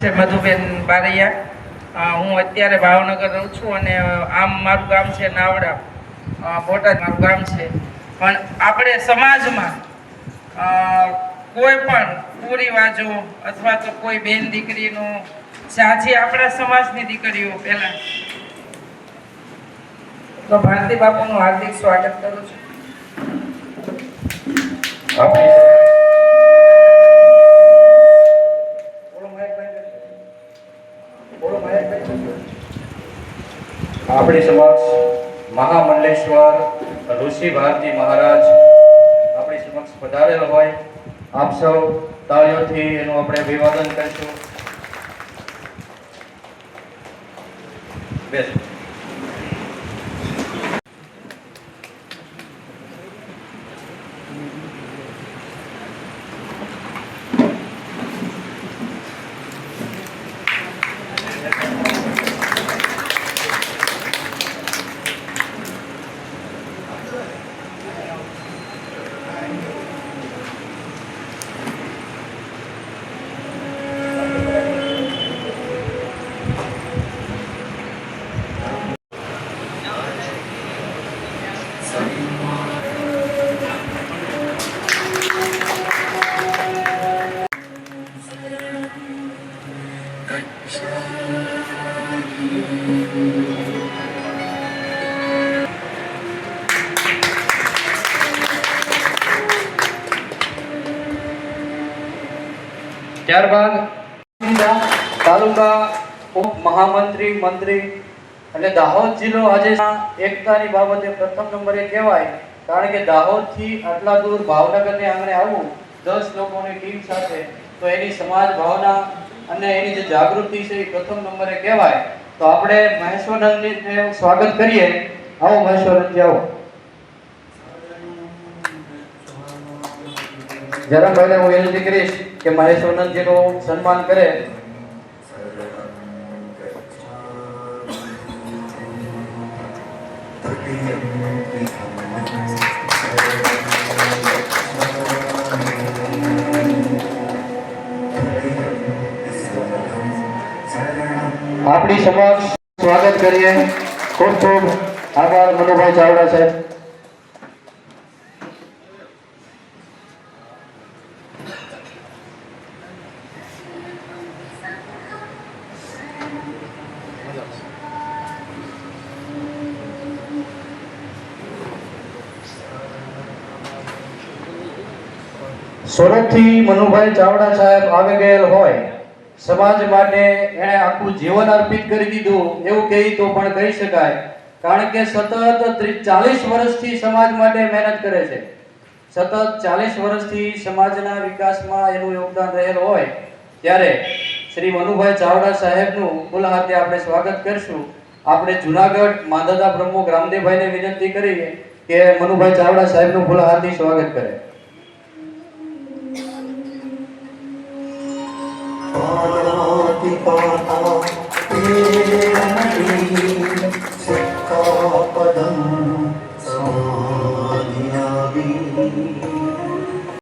મધુબેન બારૈયા. હું અત્યારે ભાવનગર રહું છું અને આમ મારું ગામ છે નાવડા. બોટાદ મારું ગામ છે. પણ આપણે સમાજમાં કોઈ પણ કુરિવાજો અથવા તો કોઈ બેન દીકરીનું સાચી આપણા સમાજની દીકરીઓ પહેલાં. તો ભારતી બાપુનું હાર્દિક સ્વાગત કરું છું. આપણી સમક્ષ મહામંડલેશ્વર, ઋષિ ભારતી મહારાજ, આપણી સમક્ષ પધારેલ હોય, આપ સૌ તાળીઓથી એનું આપણે અભિવાદન કરીશું. બેસો. ત્યારબાદ તાલુકા ઉપ મહામંત્રી મંત્રી અને દાહોદ જિલ્લો આજે એકતાની બાબતે પ્રથમ નંબરે કહેવાય, કારણ કે દાહોદથી આટલા દૂર ભાવનગરને આંગણે આવવું દસ લોકોની ટીમ સાથે, તો એની સમાજ ભાવના અને એની જે જાગૃતિ છે એ પ્રથમ નંબરે કહેવાય, તો આપણે મહેશ્વરનંદજીને સ્વાગત કરીએ. આવો મહેશ્વરનંદજી, આવો. જરમભાઈને હું વિનંતી કરીશ કે મહેશ્વરનંદજીનું સન્માન કરે. આપણી સમક્ષ સ્વાગત કરીએ. ખૂબ ખૂબ આભાર મનુભાઈ ચાવડા સાહેબ. સુરતથી મનુભાઈ ચાવડા સાહેબ આવી ગયેલ હોય. સમાજ માટે એણે આખું જીવન અર્પિત કરી દીધું, એવું કહી તો પણ કહી શકાય. કારણ કે સતત ચાલીસ વર્ષથી સમાજ માટે મહેનત કરે છે. સતત ચાલીસ વર્ષથી સમાજના વિકાસમાં એનું યોગદાન રહેલ હોય, ત્યારે શ્રી મનુભાઈ ચાવડા સાહેબનું ખુલ્લા હાથે આપણે સ્વાગત કરશું. આપણે જુનાગઢ માંધાતા પ્રમુખ રામદેવભાઈને વિનંતી કરીએ કે મનુભાઈ ચાવડા સાહેબનું ખુલ્લા હાથથી સ્વાગત કરે. ปิปอตอเตระมณี